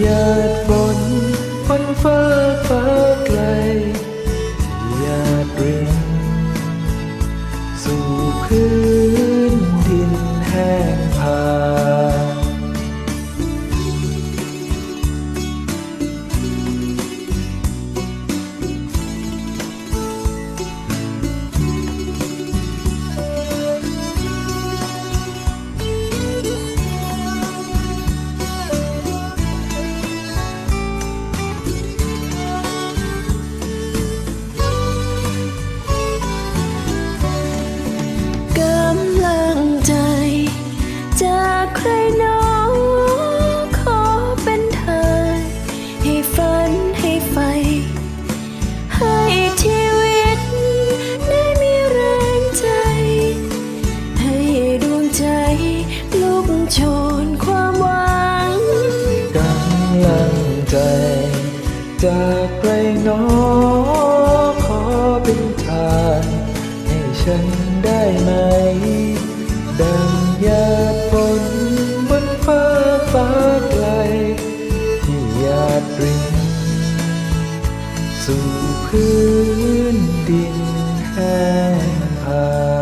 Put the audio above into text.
หยาดฝนฝนฟ้าฟ้าไกล ใครน้องขอเป็นทางให้ฝันให้ไฟ ให้ชีวิตได้มีแรงใจ ให้ดวงใจลุกโชนความหวังกำลังใจ จากใครหนอขอเป็นทานให้ฉันได้ไหมดัง สู่พื้นดินแห้งผา